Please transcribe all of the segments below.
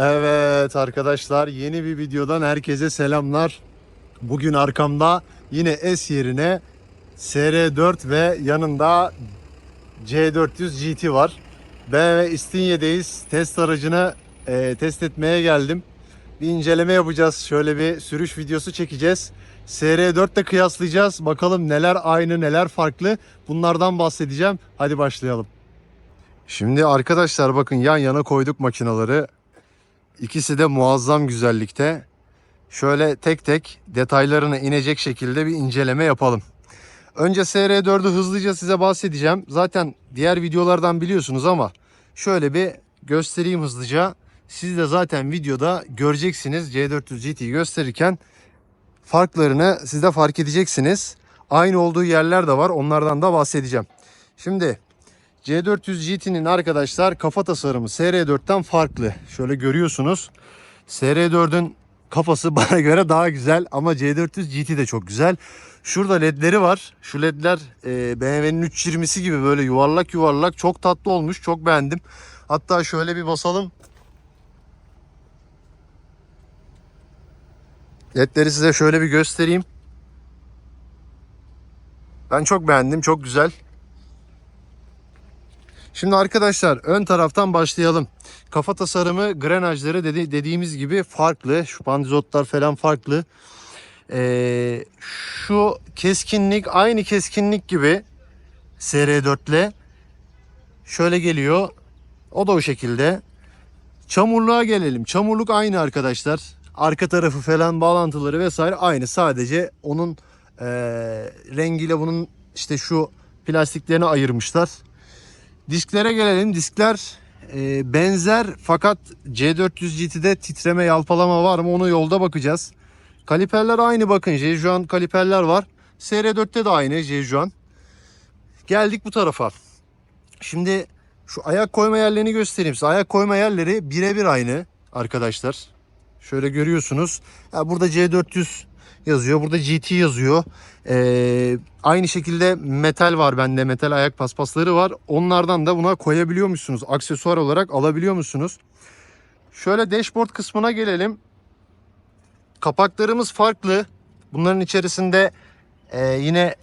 Evet arkadaşlar yeni bir videodan herkese selamlar. Bugün arkamda yine S yerine SR4 ve yanında C400 GT var. BMW İstinye'deyiz. Test aracını e, test etmeye geldim. Bir inceleme yapacağız. Şöyle bir sürüş videosu çekeceğiz. SR4 ile kıyaslayacağız. Bakalım neler aynı neler farklı. Bunlardan bahsedeceğim. Hadi başlayalım. Şimdi arkadaşlar bakın yan yana koyduk makinaları. İkisi de muazzam güzellikte. Şöyle tek tek detaylarına inecek şekilde bir inceleme yapalım. Önce SR4'ü hızlıca size bahsedeceğim. Zaten diğer videolardan biliyorsunuz ama şöyle bir göstereyim hızlıca. Siz de zaten videoda göreceksiniz C400 GT'yi gösterirken farklarını siz de fark edeceksiniz. Aynı olduğu yerler de var. Onlardan da bahsedeceğim. Şimdi C400 GT'nin arkadaşlar kafa tasarımı SR4'ten farklı. Şöyle görüyorsunuz. SR4'ün kafası bana göre daha güzel ama C400 GT de çok güzel. Şurada ledleri var. Şu ledler e, BMW'nin 320'si gibi böyle yuvarlak yuvarlak çok tatlı olmuş. Çok beğendim. Hatta şöyle bir basalım. Ledleri size şöyle bir göstereyim. Ben çok beğendim. Çok güzel. Şimdi arkadaşlar ön taraftan başlayalım. Kafa tasarımı grenajları dedi, dediğimiz gibi farklı. Şu pandizotlar falan farklı. Ee, şu keskinlik aynı keskinlik gibi SR4 ile şöyle geliyor. O da o şekilde. Çamurluğa gelelim. Çamurluk aynı arkadaşlar. Arka tarafı falan bağlantıları vesaire aynı. Sadece onun ee, rengiyle bunun işte şu plastiklerini ayırmışlar. Disklere gelelim. Diskler e, benzer fakat C400 GT'de titreme yalpalama var mı onu yolda bakacağız. Kaliperler aynı bakın. Jejuan kaliperler var. SR4'te de aynı Jejuan. Geldik bu tarafa. Şimdi şu ayak koyma yerlerini göstereyim size. Ayak koyma yerleri birebir aynı arkadaşlar. Şöyle görüyorsunuz. Ya burada C400 yazıyor. Burada GT yazıyor. Ee, aynı şekilde metal var bende. Metal ayak paspasları var. Onlardan da buna koyabiliyor musunuz? Aksesuar olarak alabiliyor musunuz? Şöyle dashboard kısmına gelelim. Kapaklarımız farklı. Bunların içerisinde e, yine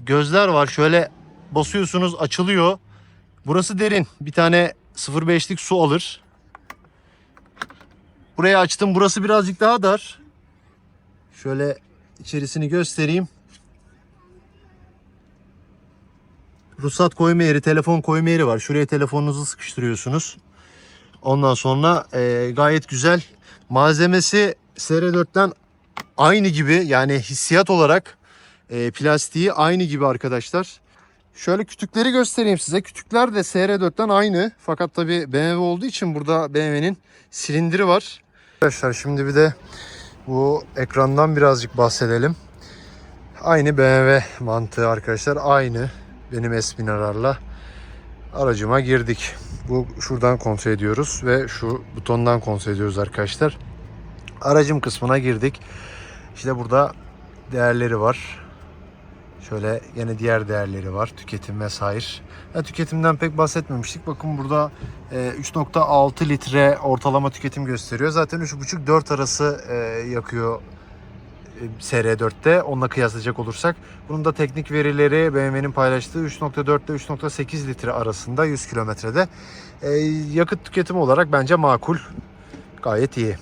gözler var. Şöyle basıyorsunuz açılıyor. Burası derin. Bir tane 0.5'lik su alır. Burayı açtım. Burası birazcık daha dar. Şöyle içerisini göstereyim. Ruhsat koyma yeri, telefon koyma yeri var. Şuraya telefonunuzu sıkıştırıyorsunuz. Ondan sonra e, gayet güzel. Malzemesi SR4'ten aynı gibi yani hissiyat olarak e, plastiği aynı gibi arkadaşlar. Şöyle kütükleri göstereyim size. Kütükler de SR4'ten aynı. Fakat tabi BMW olduğu için burada BMW'nin silindiri var. Arkadaşlar şimdi bir de bu ekrandan birazcık bahsedelim. Aynı BMW mantığı arkadaşlar. Aynı benim S1000'lerle aracıma girdik. Bu şuradan kontrol ediyoruz ve şu butondan kontrol ediyoruz arkadaşlar. Aracım kısmına girdik. İşte burada değerleri var. Şöyle yine diğer değerleri var. Tüketim vesaire. Ya, tüketimden pek bahsetmemiştik. Bakın burada e, 3.6 litre ortalama tüketim gösteriyor. Zaten 3.5-4 arası e, yakıyor e, SR4'te onunla kıyaslayacak olursak. Bunun da teknik verileri BMW'nin paylaştığı 3.4 ile 3.8 litre arasında 100 kilometrede. E, yakıt tüketimi olarak bence makul. Gayet iyi.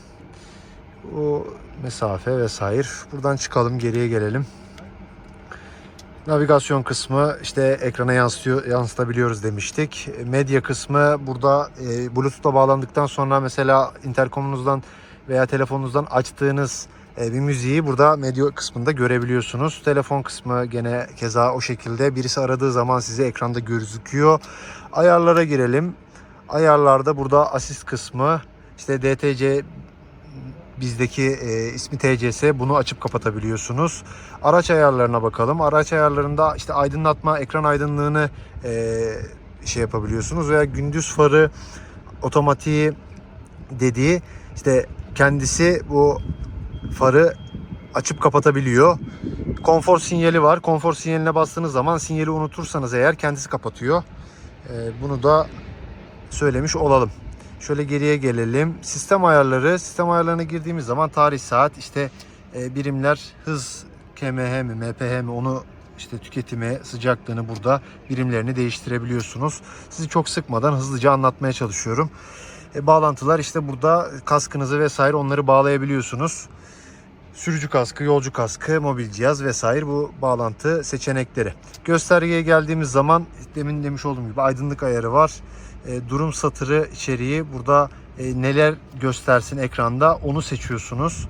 O mesafe vesaire. Buradan çıkalım geriye gelelim. Navigasyon kısmı işte ekrana yansıtıyor, yansıtabiliyoruz demiştik. Medya kısmı burada e, Bluetooth'la bağlandıktan sonra mesela interkomunuzdan veya telefonunuzdan açtığınız e, bir müziği burada medya kısmında görebiliyorsunuz. Telefon kısmı gene keza o şekilde. Birisi aradığı zaman size ekranda gözüküyor. Ayarlara girelim. Ayarlarda burada asist kısmı işte DTC bizdeki e, ismi TCS bunu açıp kapatabiliyorsunuz. Araç ayarlarına bakalım. Araç ayarlarında işte aydınlatma, ekran aydınlığını e, şey yapabiliyorsunuz veya gündüz farı otomatiği dediği işte kendisi bu farı açıp kapatabiliyor. Konfor sinyali var. Konfor sinyaline bastığınız zaman sinyali unutursanız eğer kendisi kapatıyor. E, bunu da söylemiş olalım. Şöyle geriye gelelim. Sistem ayarları. Sistem ayarlarına girdiğimiz zaman tarih saat işte e, birimler hız kmh mi mph mi onu işte tüketimi sıcaklığını burada birimlerini değiştirebiliyorsunuz. Sizi çok sıkmadan hızlıca anlatmaya çalışıyorum. E, bağlantılar işte burada kaskınızı vesaire onları bağlayabiliyorsunuz. Sürücü kaskı, yolcu kaskı, mobil cihaz vesaire bu bağlantı seçenekleri. Göstergeye geldiğimiz zaman demin demiş olduğum gibi aydınlık ayarı var. E, durum satırı içeriği burada e, neler göstersin ekranda onu seçiyorsunuz.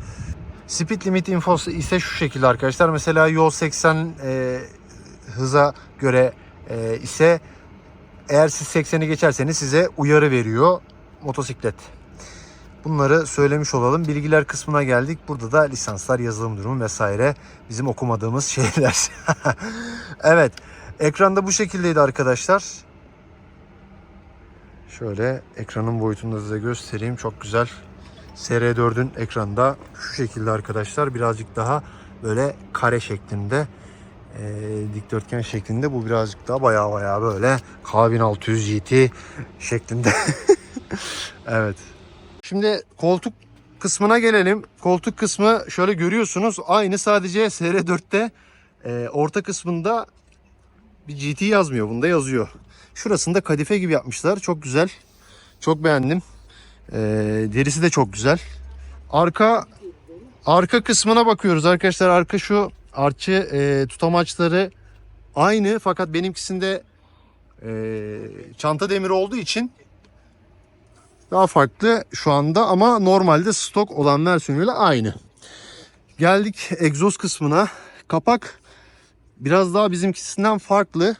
Speed limit infosu ise şu şekilde arkadaşlar. Mesela yol 80 e, hıza göre e, ise eğer siz 80'i geçerseniz size uyarı veriyor motosiklet. Bunları söylemiş olalım. Bilgiler kısmına geldik. Burada da lisanslar, yazılım durumu vesaire bizim okumadığımız şeyler. evet. Ekranda bu şekildeydi arkadaşlar. Şöyle ekranın boyutunu da size göstereyim. Çok güzel. SR4'ün ekranda şu şekilde arkadaşlar. Birazcık daha böyle kare şeklinde. e, dikdörtgen şeklinde. Bu birazcık daha baya baya böyle K1600 GT şeklinde. evet. Şimdi koltuk kısmına gelelim. Koltuk kısmı şöyle görüyorsunuz. Aynı sadece SR4'te e, orta kısmında bir GT yazmıyor. Bunda yazıyor. Şurasında kadife gibi yapmışlar. Çok güzel. Çok beğendim. E, derisi de çok güzel. Arka arka kısmına bakıyoruz arkadaşlar. Arka şu artçı e, tutamaçları aynı fakat benimkisinde e, çanta demiri olduğu için daha farklı şu anda ama normalde stok olan versiyonuyla aynı. Geldik egzoz kısmına. Kapak biraz daha bizimkisinden farklı.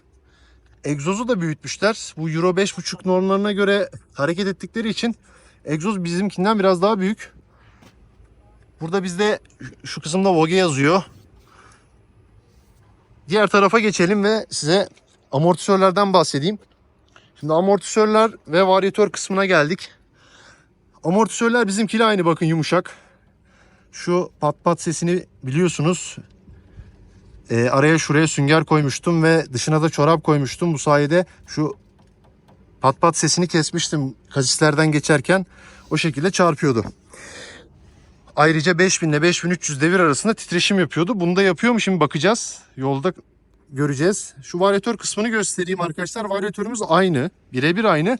Egzozu da büyütmüşler. Bu Euro 5.5 normlarına göre hareket ettikleri için egzoz bizimkinden biraz daha büyük. Burada bizde şu kısımda Vogue yazıyor. Diğer tarafa geçelim ve size amortisörlerden bahsedeyim. Şimdi amortisörler ve varyatör kısmına geldik. Amortisörler bizimkiyle aynı bakın yumuşak. Şu pat pat sesini biliyorsunuz. Ee, araya şuraya sünger koymuştum ve dışına da çorap koymuştum. Bu sayede şu pat pat sesini kesmiştim kasislerden geçerken. O şekilde çarpıyordu. Ayrıca 5000 ile 5300 devir arasında titreşim yapıyordu. Bunu da yapıyor mu şimdi bakacağız. Yolda göreceğiz. Şu varyatör kısmını göstereyim arkadaşlar. Varyatörümüz aynı. Birebir aynı.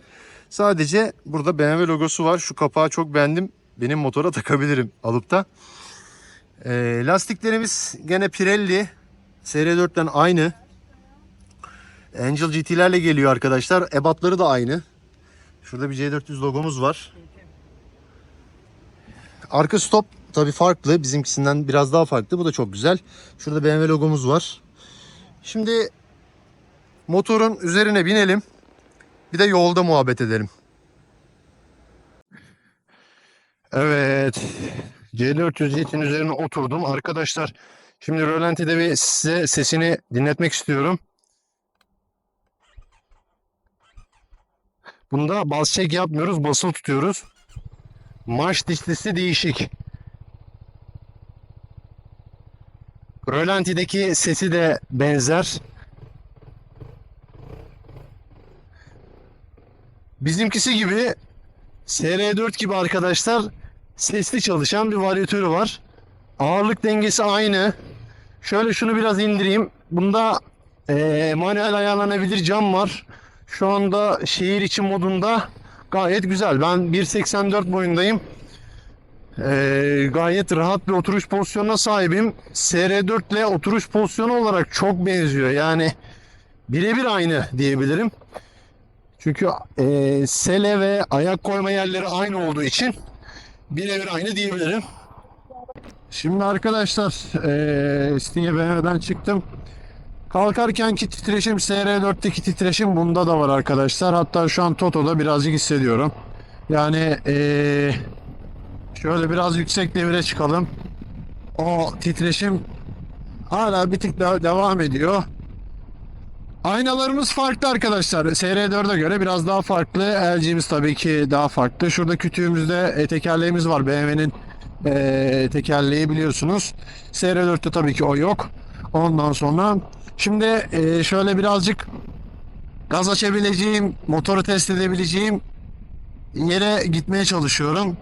Sadece burada BMW logosu var. Şu kapağı çok beğendim. Benim motora takabilirim alıp da. Ee, lastiklerimiz gene Pirelli. SR4'ten aynı. Angel GT'lerle geliyor arkadaşlar. Ebatları da aynı. Şurada bir C400 logomuz var. Arka stop tabii farklı. Bizimkisinden biraz daha farklı. Bu da çok güzel. Şurada BMW logomuz var. Şimdi motorun üzerine binelim. Bir de yolda muhabbet edelim. Evet. C400 Jet'in üzerine oturdum. Arkadaşlar şimdi rölantide bir size sesini dinletmek istiyorum. Bunda bas çek yapmıyoruz. Basılı tutuyoruz. Marş dişlisi değişik. Rölantideki sesi de benzer. Bizimkisi gibi SR4 gibi arkadaşlar sesli çalışan bir varyatörü var. Ağırlık dengesi aynı. Şöyle şunu biraz indireyim. Bunda eee manuel ayarlanabilir cam var. Şu anda şehir içi modunda gayet güzel. Ben 1.84 boyundayım. Eee, gayet rahat bir oturuş pozisyonuna sahibim. SR4 ile oturuş pozisyonu olarak çok benziyor. Yani birebir aynı diyebilirim. Çünkü e, sele ve ayak koyma yerleri aynı olduğu için birebir aynı diyebilirim. Şimdi arkadaşlar e, İstinye BMW'den çıktım. Kalkarkenki titreşim SR4'teki titreşim bunda da var arkadaşlar. Hatta şu an Toto'da birazcık hissediyorum. Yani e, şöyle biraz yüksek devire çıkalım. O titreşim hala bir tık daha devam ediyor. Aynalarımız farklı arkadaşlar. SR4'e göre biraz daha farklı. LG'miz tabii ki daha farklı. Şurada kütüğümüzde e, tekerleğimiz var. BMW'nin e, tekerleği biliyorsunuz. SR4'te tabii ki o yok. Ondan sonra şimdi e, şöyle birazcık gaz açabileceğim, motoru test edebileceğim yere gitmeye çalışıyorum.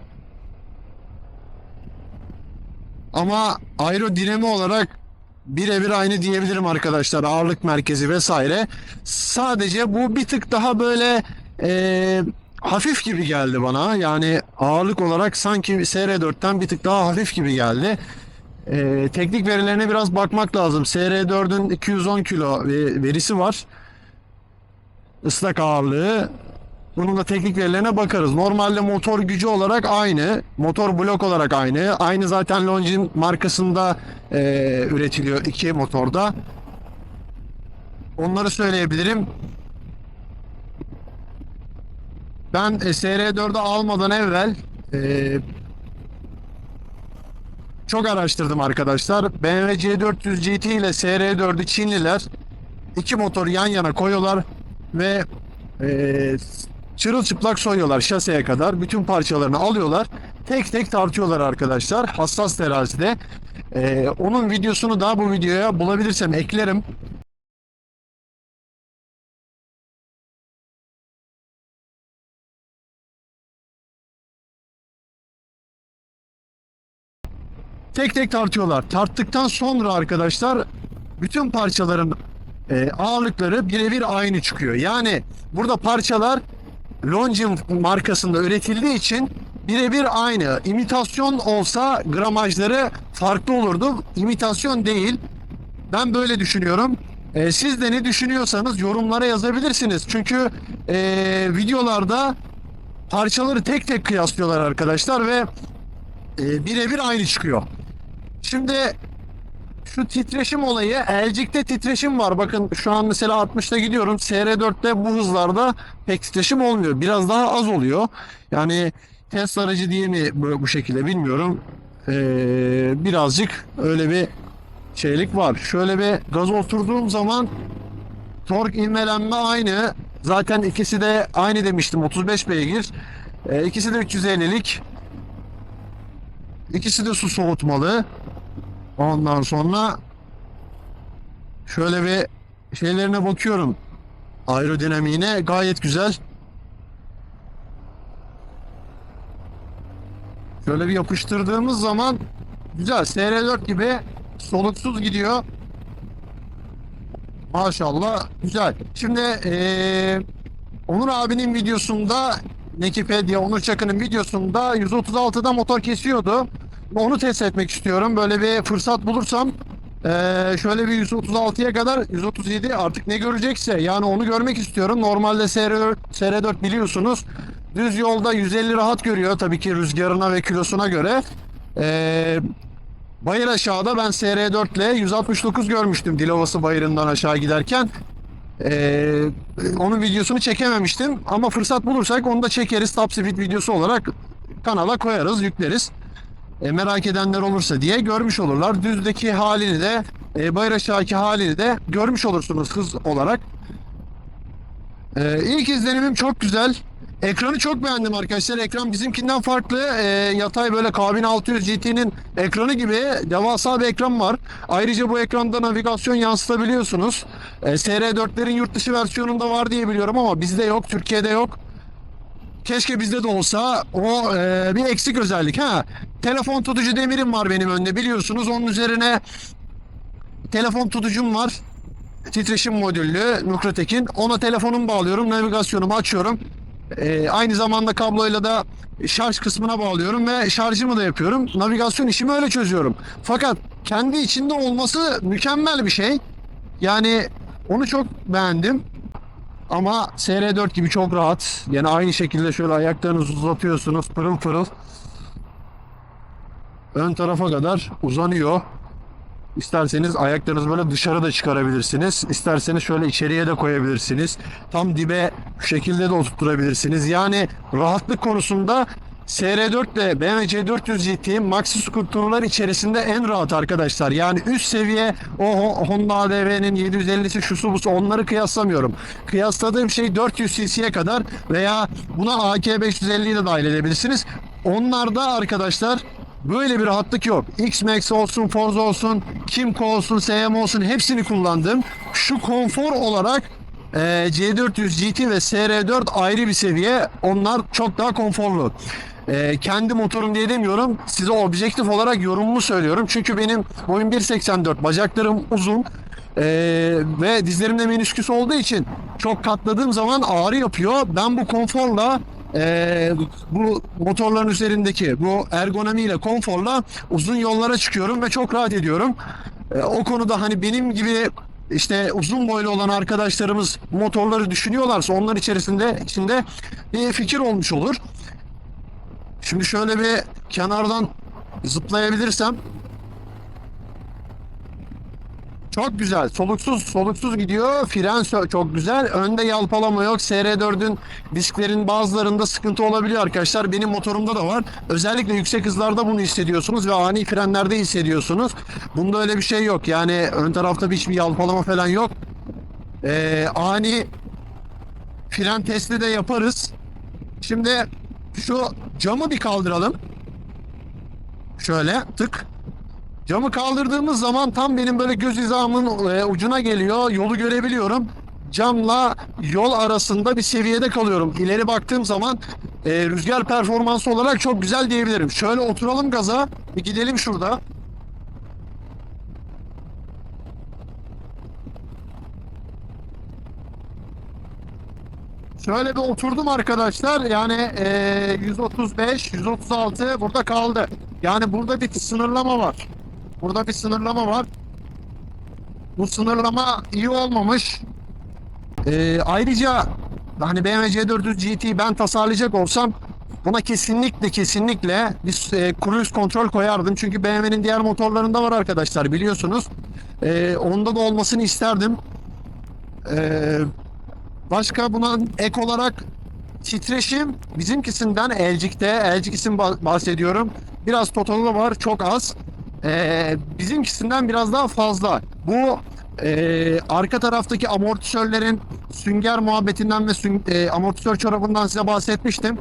Ama aerodinami olarak birebir aynı diyebilirim arkadaşlar. Ağırlık merkezi vesaire. Sadece bu bir tık daha böyle eee, hafif gibi geldi bana. Yani ağırlık olarak sanki SR4'ten bir tık daha hafif gibi geldi. Eee, teknik verilerine biraz bakmak lazım. SR4'ün 210 kilo ve- verisi var. Islak ağırlığı. Bunun da teknik verilerine bakarız. Normalde motor gücü olarak aynı. Motor blok olarak aynı. Aynı zaten Longines markasında eee, üretiliyor iki motorda. Onları söyleyebilirim. Ben e, SR4'ü almadan evvel eee, çok araştırdım arkadaşlar. BMW C400 GT ile SR4'ü Çinliler iki motor yan yana koyuyorlar ve eee çırılçıplak soyuyorlar şaseye kadar. Bütün parçalarını alıyorlar. Tek tek tartıyorlar arkadaşlar. Hassas terazide. Eee, onun videosunu da bu videoya bulabilirsem eklerim. Tek tek tartıyorlar. Tarttıktan sonra arkadaşlar bütün parçaların e, ağırlıkları birebir aynı çıkıyor. Yani burada parçalar Longines markasında üretildiği için birebir aynı. İmitasyon olsa gramajları farklı olurdu. İmitasyon değil. Ben böyle düşünüyorum. E, siz de ne düşünüyorsanız yorumlara yazabilirsiniz. Çünkü e, videolarda parçaları tek tek kıyaslıyorlar arkadaşlar ve e, birebir aynı çıkıyor. Şimdi şu titreşim olayı elcikte titreşim var. Bakın şu an mesela 60'ta gidiyorum. SR4'te bu hızlarda pek titreşim olmuyor. Biraz daha az oluyor. Yani test aracı diye mi bu, şekilde bilmiyorum. Ee, birazcık öyle bir şeylik var. Şöyle bir gaz oturduğum zaman tork ivmelenme aynı. Zaten ikisi de aynı demiştim 35 beygir. Ee, ikisi de 350'lik. İkisi de su soğutmalı. Ondan sonra şöyle bir şeylerine bakıyorum. Aerodinamiğine gayet güzel. Şöyle bir yapıştırdığımız zaman güzel. SR4 gibi soluksuz gidiyor. Maşallah güzel. Şimdi eee Onur abinin videosunda Nekipedia Onur Çakı'nın videosunda 136'da motor kesiyordu. Onu test etmek istiyorum. Böyle bir fırsat bulursam eee, şöyle bir 136'ya kadar 137 artık ne görecekse yani onu görmek istiyorum. Normalde SR4, SR4 biliyorsunuz düz yolda 150 rahat görüyor tabii ki rüzgarına ve kilosuna göre. Eee Bayır aşağıda ben SR4 ile 169 görmüştüm Dilovası bayırından aşağı giderken. Ee, onun videosunu çekememiştim ama fırsat bulursak onu da çekeriz top speed videosu olarak kanala koyarız yükleriz E, merak edenler olursa diye görmüş olurlar düzdeki halini de e, bayır aşağıki halini de görmüş olursunuz hız olarak ee, ilk izlenimim çok güzel. Ekranı çok beğendim arkadaşlar. Ekran bizimkinden farklı. Ee, yatay böyle K1600 GT'nin ekranı gibi devasa bir ekran var. Ayrıca bu ekranda navigasyon yansıtabiliyorsunuz. Ee, SR4'lerin yurt dışı versiyonunda var diye biliyorum ama bizde yok. Türkiye'de yok. Keşke bizde de olsa o e, bir eksik özellik ha. Telefon tutucu demirim var benim önde biliyorsunuz. Onun üzerine telefon tutucum var titreşim modüllü Nukretek'in. Ona telefonumu bağlıyorum, navigasyonumu açıyorum. Ee, aynı zamanda kabloyla da şarj kısmına bağlıyorum ve şarjımı da yapıyorum. Navigasyon işimi öyle çözüyorum. Fakat kendi içinde olması mükemmel bir şey. Yani onu çok beğendim. Ama SR4 gibi çok rahat. Yani aynı şekilde şöyle ayaklarınızı uzatıyorsunuz pırıl pırıl. Ön tarafa kadar uzanıyor. İsterseniz ayaklarınızı böyle dışarı da çıkarabilirsiniz. İsterseniz şöyle içeriye de koyabilirsiniz. Tam dibe şekilde de oturtturabilirsiniz. Yani rahatlık konusunda SR4 ile BMW C400 GT Maxi Scooter'lar içerisinde en rahat arkadaşlar. Yani üst seviye o Ho- Honda ADV'nin 750'si şusu busu onları kıyaslamıyorum. Kıyasladığım şey 400 cc'ye kadar veya buna AK 550'yi de dahil edebilirsiniz. Onlarda arkadaşlar Böyle bir rahatlık yok. X-Max olsun, Forza olsun, Kimco olsun, SM olsun hepsini kullandım. Şu konfor olarak e, C400 GT ve SR4 ayrı bir seviye. Onlar çok daha konforlu. E, kendi motorum diye demiyorum. Size objektif olarak yorumumu söylüyorum. Çünkü benim boyum 1.84, bacaklarım uzun. E, ve dizlerimde menisküs olduğu için çok katladığım zaman ağrı yapıyor. Ben bu konforla e, bu motorların üzerindeki bu ergonomiyle konforla uzun yollara çıkıyorum ve çok rahat ediyorum. E, o konuda hani benim gibi işte uzun boylu olan arkadaşlarımız motorları düşünüyorlarsa onlar içerisinde içinde bir fikir olmuş olur. Şimdi şöyle bir kenardan zıplayabilirsem çok güzel. Soluksuz soluksuz gidiyor. Fren çok güzel. Önde yalpalama yok. SR4'ün disklerin bazılarında sıkıntı olabiliyor arkadaşlar. Benim motorumda da var. Özellikle yüksek hızlarda bunu hissediyorsunuz ve ani frenlerde hissediyorsunuz. Bunda öyle bir şey yok. Yani ön tarafta hiçbir yalpalama falan yok. Ee, ani fren testi de yaparız. Şimdi şu camı bir kaldıralım. Şöyle tık. Camı kaldırdığımız zaman tam benim böyle göz hizamın e, ucuna geliyor. Yolu görebiliyorum. Camla yol arasında bir seviyede kalıyorum. İleri baktığım zaman e, rüzgar performansı olarak çok güzel diyebilirim. Şöyle oturalım gaza. Bir gidelim şurada. Şöyle bir oturdum arkadaşlar. Yani e, 135, 136 burada kaldı. Yani burada bir sınırlama var. Burada bir sınırlama var. Bu sınırlama iyi olmamış. Ee, ayrıca hani BMW C400 GT ben tasarlayacak olsam buna kesinlikle kesinlikle bir e, cruise kontrol koyardım. Çünkü BMW'nin diğer motorlarında var arkadaşlar biliyorsunuz. Ee, onda da olmasını isterdim. Ee, başka buna ek olarak titreşim bizimkisinden Elcik'te, Elcik'isin bahsediyorum. Biraz totalı var, çok az. Ee, bizimkisinden biraz daha fazla. Bu e, arka taraftaki amortisörlerin sünger muhabbetinden ve sün, e, amortisör çorabından size bahsetmiştim.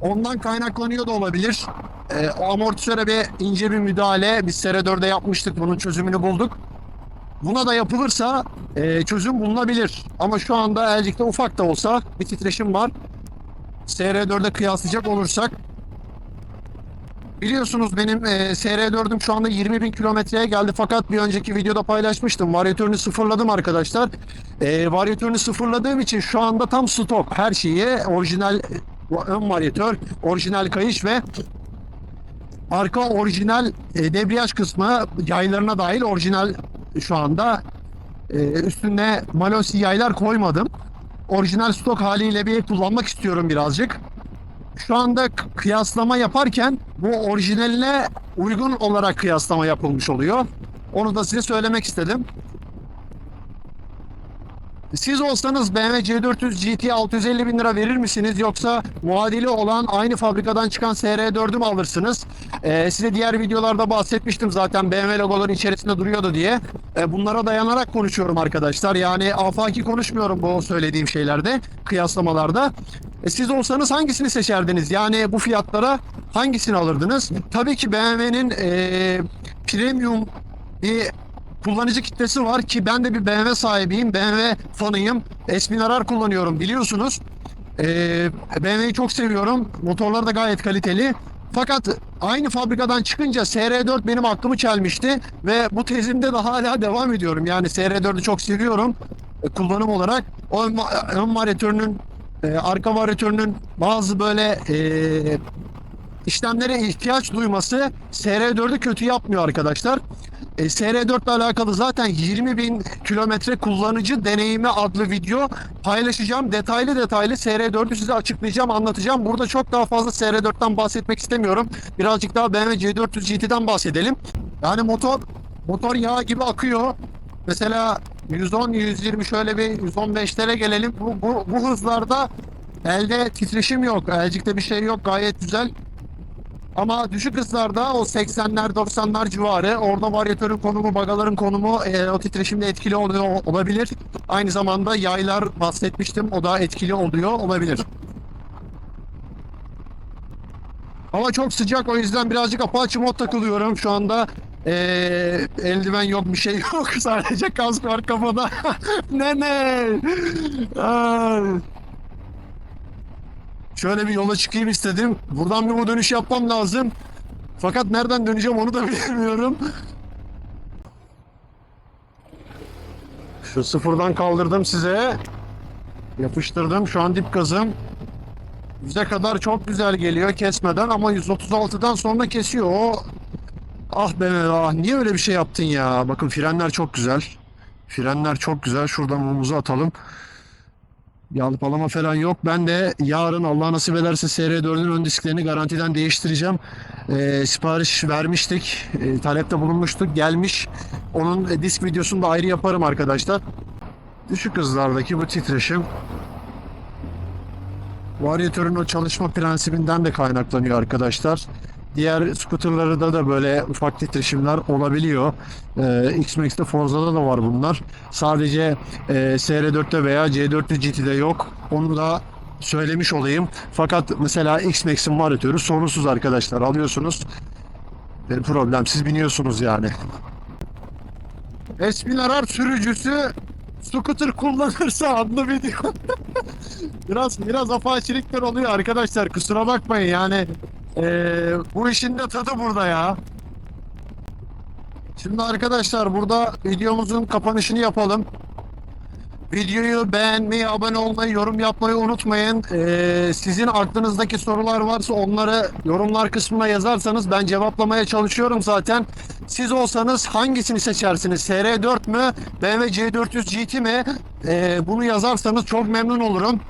Ondan kaynaklanıyor da olabilir. E, o amortisöre bir ince bir müdahale biz SR4'de yapmıştık. Bunun çözümünü bulduk. Buna da yapılırsa e, çözüm bulunabilir. Ama şu anda Elcik'te ufak da olsa bir titreşim var. SR4'e kıyaslayacak olursak Biliyorsunuz benim e, SR4'üm şu anda 20 bin kilometreye geldi fakat bir önceki videoda paylaşmıştım. Varyatörünü sıfırladım arkadaşlar. E, varyatörünü sıfırladığım için şu anda tam stok her şeyi orijinal e, ön varyatör, orijinal kayış ve arka orijinal e, debriyaj kısmı yaylarına dahil orijinal şu anda e, üstüne Malosi yaylar koymadım. Orijinal stok haliyle bir kullanmak istiyorum birazcık şu anda kıyaslama yaparken bu orijinaline uygun olarak kıyaslama yapılmış oluyor. Onu da size söylemek istedim. Siz olsanız BMW C400 GT 650 bin lira verir misiniz yoksa muadili olan aynı fabrikadan çıkan SR4'ü mü alırsınız? Ee, size diğer videolarda bahsetmiştim zaten BMW logoları içerisinde duruyordu diye. Ee, bunlara dayanarak konuşuyorum arkadaşlar. Yani afaki konuşmuyorum bu söylediğim şeylerde, kıyaslamalarda. E, siz olsanız hangisini seçerdiniz? Yani bu fiyatlara hangisini alırdınız? Tabii ki BMW'nin e, premium bir kullanıcı kitlesi var ki ben de bir BMW sahibiyim. BMW fanıyım. S1000 kullanıyorum biliyorsunuz. Ee, BMW'yi çok seviyorum. Motorlar da gayet kaliteli. Fakat aynı fabrikadan çıkınca SR4 benim aklımı çelmişti ve bu tezimde de hala devam ediyorum. Yani SR4'ü çok seviyorum e, kullanım olarak. O ön, ön varyatörünün e, arka varyatörünün bazı böyle e, işlemlere ihtiyaç duyması SR4'ü kötü yapmıyor arkadaşlar. E, SR4 ile alakalı zaten 20 bin kilometre kullanıcı deneyimi adlı video paylaşacağım. Detaylı detaylı SR4'ü size açıklayacağım, anlatacağım. Burada çok daha fazla SR4'ten bahsetmek istemiyorum. Birazcık daha BMW C400 GT'den bahsedelim. Yani motor motor yağ gibi akıyor. Mesela 110 120 şöyle bir 115'lere gelelim. Bu, bu, bu hızlarda elde titreşim yok. Elcikte bir şey yok. Gayet güzel. Ama düşük hızlarda o 80'ler 90'lar civarı orada varyatörün konumu, bagaların konumu e, o titreşimde etkili oluyor olabilir. Aynı zamanda yaylar bahsetmiştim. O da etkili oluyor olabilir. Hava çok sıcak o yüzden birazcık apaçı mod takılıyorum şu anda. Ee, eldiven yok bir şey yok. Sadece kask var kafada. ne ne? Şöyle bir yola çıkayım istedim. Buradan bir bu dönüş yapmam lazım. Fakat nereden döneceğim onu da bilmiyorum. Şu sıfırdan kaldırdım size. Yapıştırdım. Şu an dip gazım. 100'e kadar çok güzel geliyor kesmeden ama 136'dan sonra kesiyor. O ah be ah niye öyle bir şey yaptın ya? Bakın frenler çok güzel. Frenler çok güzel. Şuradan omuzu atalım. Yalpalama falan yok. Ben de yarın Allah nasip ederse SR4'ün ön disklerini garantiden değiştireceğim. Ee, sipariş vermiştik. Ee, talepte bulunmuştuk. Gelmiş. Onun e, disk videosunu da ayrı yaparım arkadaşlar. Düşük hızlardaki bu titreşim varyatörün o çalışma prensibinden de kaynaklanıyor arkadaşlar. Diğer scooterlarda da böyle ufak titreşimler olabiliyor. Ee, X-Max'te Forza'da da var bunlar. Sadece e, SR4'te veya C4'te GT'de yok. Onu da söylemiş olayım. Fakat mesela X-Max'in varyatörü sorunsuz arkadaşlar. Alıyorsunuz. Bir problemsiz biniyorsunuz yani. Esmin Arar sürücüsü scooter kullanırsa adlı video. biraz biraz afaçilikler oluyor arkadaşlar kusura bakmayın yani eee, bu işin de tadı burada ya. Şimdi arkadaşlar burada videomuzun kapanışını yapalım. Videoyu beğenmeyi, abone olmayı, yorum yapmayı unutmayın. Eee, sizin aklınızdaki sorular varsa onları yorumlar kısmına yazarsanız ben cevaplamaya çalışıyorum zaten. Siz olsanız hangisini seçersiniz? SR4 mü? BMW C400 GT mi? Eee, bunu yazarsanız çok memnun olurum.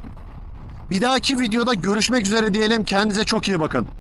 Bir dahaki videoda görüşmek üzere diyelim. Kendinize çok iyi bakın.